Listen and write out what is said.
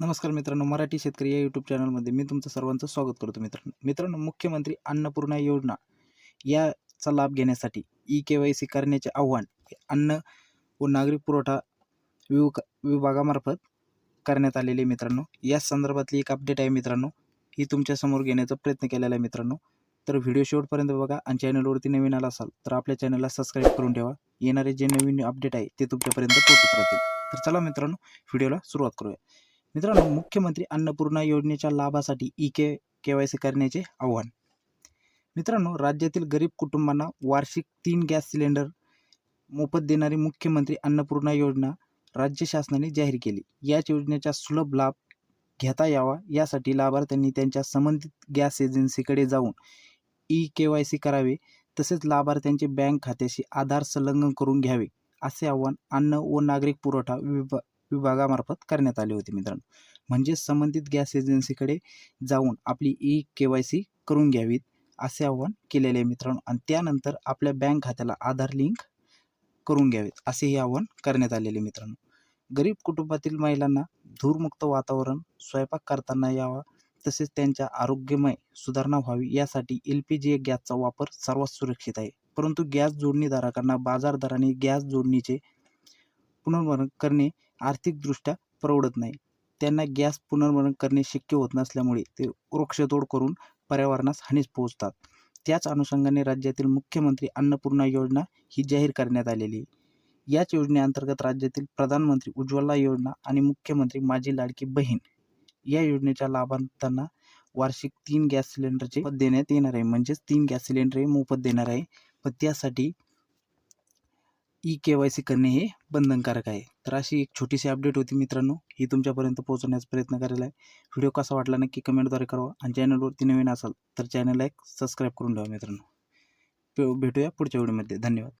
नमस्कार मित्रांनो मराठी शेतकरी या यूट्यूब चॅनलमध्ये मी तुमचं सर्वांचं स्वागत करतो मित्रांनो. मित्रांनो मुख्यमंत्री अन्नपूर्णा योजना याचा लाभ घेण्यासाठी ई के वाय सी करण्याचे आव्हान अन्न व नागरी पुरवठा विभाग विभागामार्फत करण्यात आलेले आहे मित्रांनो. या संदर्भातली एक अपडेट आहे मित्रांनो. ही तुमच्यासमोर घेण्याचा प्रयत्न केलेला आहे मित्रांनो. तर व्हिडिओ शेवटपर्यंत बघा आणि चॅनलवरती नवीन आला असाल तर आपल्या चॅनलला सबस्क्राईब करून ठेवा. येणारे जे नवीन अपडेट आहे ते तुमच्यापर्यंत पोहोचत राहतील. तर चला मित्रांनो व्हिडिओला सुरुवात करूया. मित्रांनो मुख्यमंत्री अन्नपूर्णा योजनेच्या लाभासाठी E K K Y C करण्याचे आव्हान. मित्रांनो राज्यातील गरीब कुटुंबांना वार्षिक तीन गॅस सिलेंडर मोफत देणारी मुख्यमंत्री अन्नपूर्णा योजना राज्य शासनाने जाहीर केली. याच योजनेचा सुलभ लाभ घेता यावा यासाठी लाभार्थ्यांनी त्यांच्या संबंधित गॅस एजन्सीकडे जाऊन ई के वाय सी करावे तसेच लाभार्थ्यांचे बँक खात्याशी आधार संलग्न करून घ्यावे असे आव्हान अन्न व नागरिक पुरवठा विभाग विभागामार्फत करण्यात आले होते मित्रांनो. म्हणजे संबंधित गॅस एजन्सीकडे जाऊन आपली ई के वाय सी करून घ्यावीत असे आव्हान केलेले आहे मित्रांनो. आणि त्यानंतर आपल्या बँक खात्याला आधार लिंक करून घ्यावेत असे हे आव्हान करण्यात आलेले मित्रांनो. गरीब कुटुंबातील महिलांना धूरमुक्त वातावरण स्वयंपाक करताना यावा तसेच त्यांच्या आरोग्यमय सुधारणा व्हावी यासाठी एल पी जी गॅसचा वापर सर्वात सुरक्षित आहे. परंतु गॅस जोडणीधारकांना बाजार दराने गॅस जोडणीचे पुनर्वरण करणे आर्थिकदृष्ट्या परवडत नाही. त्यांना गॅस पुनर्वरण करणे शक्य होत नसल्यामुळे ते वृक्षतोड करून पर्यावरणास हानीस पोहोचतात. त्याच अनुषंगाने राज्यातील मुख्यमंत्री अन्नपूर्णा योजना ही जाहीर करण्यात आलेली आहे. याच योजनेअंतर्गत राज्यातील प्रधानमंत्री उज्ज्वला योजना आणि मुख्यमंत्री माझी लाडकी बहीण या योजनेच्या लाभार्थ्यांना वार्षिक तीन गॅस सिलेंडरचे देण्यात येणार आहे. म्हणजेच तीन गॅस सिलेंडर हे मोफत देणार आहे. पण त्यासाठी ई के वाय सी करणे हे बंधनकारक आहे. तर अशी एक छोटीशी अपडेट होती मित्रांनो. ही तुमच्यापर्यंत पोहोचवण्याचा प्रयत्न करायला आहे. व्हिडिओ कसा वाटला नक्की कमेंटद्वारे करावा आणि चॅनलवरती नवीन असाल तर चॅनलला एक सबस्क्राईब करून ठेवा मित्रांनो. भेटूया पुढच्या व्हिडिओमध्ये धन्यवाद.